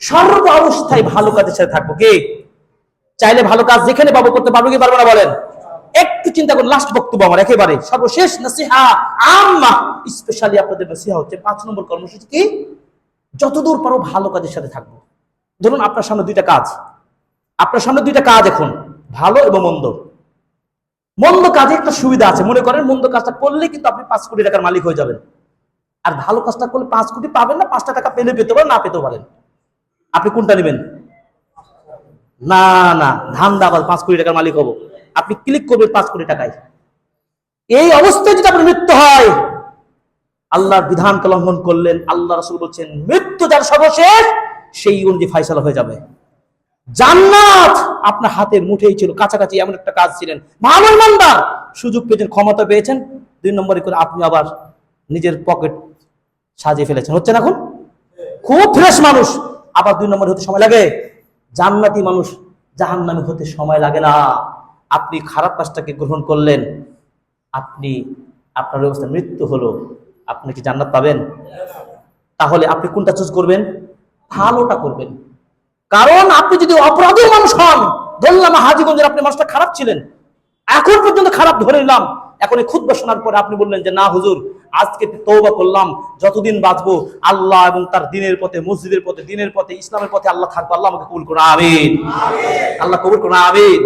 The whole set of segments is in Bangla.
সর্ব অবস্থায় ভালো কাজের সাথে থাকব কে? চাইলে ভালো কাজ যেখানে পাবো, করতে পারব কি পারব না বলেন? একটু চিন্তা করুন লাস্ট বক্তব্য আমার, একেবারে। সর্বশেষ নসিহা আম্মা স্পেশালি আপনাদের নসিহা হচ্ছে পাঁচ নম্বর কর্মসূচি কি? যতদূর পারো ভালো কাজের সাথে থাকব। ধরুন আপনার সামনে দুইটা কাজ। আপনার সামনে দুইটা কাজ এখন, ভালো এবং মন্দ। মন্দ কাজে একটা সুবিধা আছে, মনে করেন মন্দ কাজটা করলে কিন্তু আপনি পাঁচ কোটি টাকার মালিক হয়ে যাবেন। আর ভালো কাজটা করলে পাঁচ কোটি পাবেন না, পাঁচটা টাকা পেলে পেতে পারেন, না পেতে পারেন। আপনি কোনটা নেবেন? না না ধান দাবাল পাঁচ কোটি টাকার মালিক হব। আপনি ক্লিক করবেন পাঁচ কোটি টাকায়। এই অবস্থায় যদি আপনার মৃত্যু হয়, আল্লাহর বিধানকে লঙ্ঘন করলেন, আল্লাহ রসুল বলছেন, মৃত্যু যার সর্বশেষ, সেই অনুযায়ী ফাইসালা হয়ে যাবে। জান্নাত আপনার হাতের মুঠেই ছিল, কাছাকাছি এমন একটা কাজ ছিলেন। ইমানদার। সুযোগ পেয়েছেন, ক্ষমতা পেয়েছেন। দুই নম্বরে করে আপনি আবার নিজের পকেট সাজিয়ে ফেলেছেন। হচ্ছে না এখন? খুব ফ্রেশ মানুষ। আবার দুই নম্বরে হতে সময় লাগে। জান্নাতি মানুষ জাহান্নামী হতে সময় লাগে না। আপনি খারাপ কাজটাকে গ্রহণ করলেন, আপনি, আপনার অবস্থা মৃত্যু হলো। আপনি কি জান্নাত পাবেন? তাহলে আপনি কোনটা চুজ করবেন? ভালোটা করবেন। কারণ আপনি যদি অপরাধী মানুষ হন ধরলাম হাজিগঞ্জের আপনি মানুষটা খারাপ ছিলেন। এখন পর্যন্ত খারাপ ধরে নিলাম। এখন এই খুদ্ শোনার পরে আপনি বললেন যে, না হুজুর আজকে তৌবা করলাম যতদিন বাঁচবো আল্লাহ এবং তার দিনের পথে মসজিদের পথে দিনের পথে ইসলামের পথে আল্লাহ থাকব আল্লাহ আমাকে কবুল করো আমিন। আল্লাহ কবুল করো আমিন।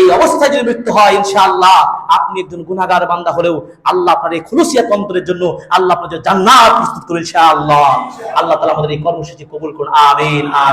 এই অবস্থায় যদি মৃত্যু হয় ইনশাআল্লাহ আপনি একজন গুনাহগার বান্দা হলেও আল্লাহ আপনার এই খুলুসিয়াত অন্তরের জন্য আল্লাহ আপনার জান্নাত প্রস্তুত করে ইনশাআল্লাহ। আল্লাহ তালা আমাদের এই কর্মসূচি কবুল করুন আমিন।